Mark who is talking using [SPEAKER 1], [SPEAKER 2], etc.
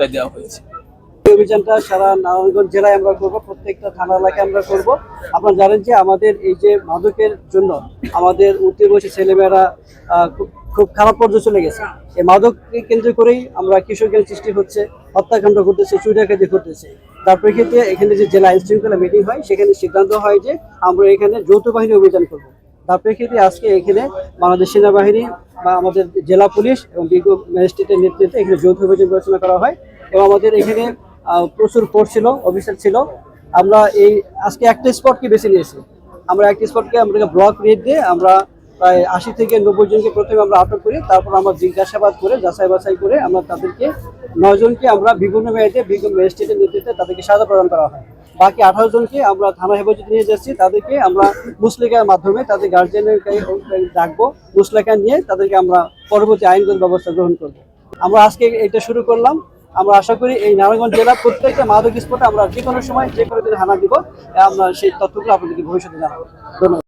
[SPEAKER 1] সহযোগিতা দেওয়া হয়েছে।
[SPEAKER 2] অভিযানটা সারা নারায়ণগঞ্জ জেলায় আমরা করব, প্রত্যেকটা থানা এলাকায় আমরা করব। আপনারা জানেন যে আমাদের এই যে মাদকের জন্য আমাদের উঠতে বসে ছেলেমেয়েরা খুব- খারাপ পর্যায়ে চলে গেছে। এই মাদককে কেন্দ্র করেই আমরা কিশোরগঞ্জ সৃষ্টি হচ্ছে, হত্যাকাণ্ড ঘটতেছে চুরি ডাকাতি ঘটতেছে তার প্রেক্ষিতে এখানে যে জেলা আইন মিটিং হয়, সেখানে সিদ্ধান্ত হয় যে আমরা এখানে যৌথ বাহিনী অভিযান করব। তার প্রেক্ষিতে আজকে এখানে বাংলাদেশ সেনাবাহিনী বা আমাদের জেলা পুলিশ এবং বিজ্ঞ ম্যাজিস্ট্রেটের নেতৃত্বে এখানে যৌথ অভিযান পরিচালনা করা হয়। এবং আমাদের এখানে প্রচুর ফোর্স ছিল, অফিসার ছিল। আমরা এই, আজকে একটা স্পটকে বেছে নিয়েছি। আমরা একটা স্পটকে আমরা ব্লক রেট দিয়ে আমরা প্রায় আশি থেকে নব্বই জনকে প্রথমে আমরা আটক করি, তারপর আমরা জিজ্ঞাসাবাদ করে, যাচাই বাছাই করে আমরা তাদেরকে নয় জনকে আমরা বিভিন্ন মেয়েতে বিভিন্ন ম্যাজিস্ট্রেটের নেতৃত্বে তাদেরকে সাজা প্রদান করা হয়। বাকি আঠারো জনকে আমরা থানা হেফাজতে নিয়ে যাচ্ছি, তাদেরকে আমরা মুসলিকার মাধ্যমে তাদের গার্জেনের ডাকবো, মুসলিকা নিয়ে তাদেরকে আমরা পরবর্তী আইনগত ব্যবস্থা গ্রহণ করব। আমরা আজকে এটা শুরু করলাম। আমরা আশা করি এই নারায়ণগঞ্জ জেলার প্রত্যেকটা মাদক স্পটে আমরা যে কোনো সময় যে কোনো দিন হানা দিব, আমরা সেই তথ্যগুলো আপনাদেরকে ভবিষ্যতে জানাব। ধন্যবাদ।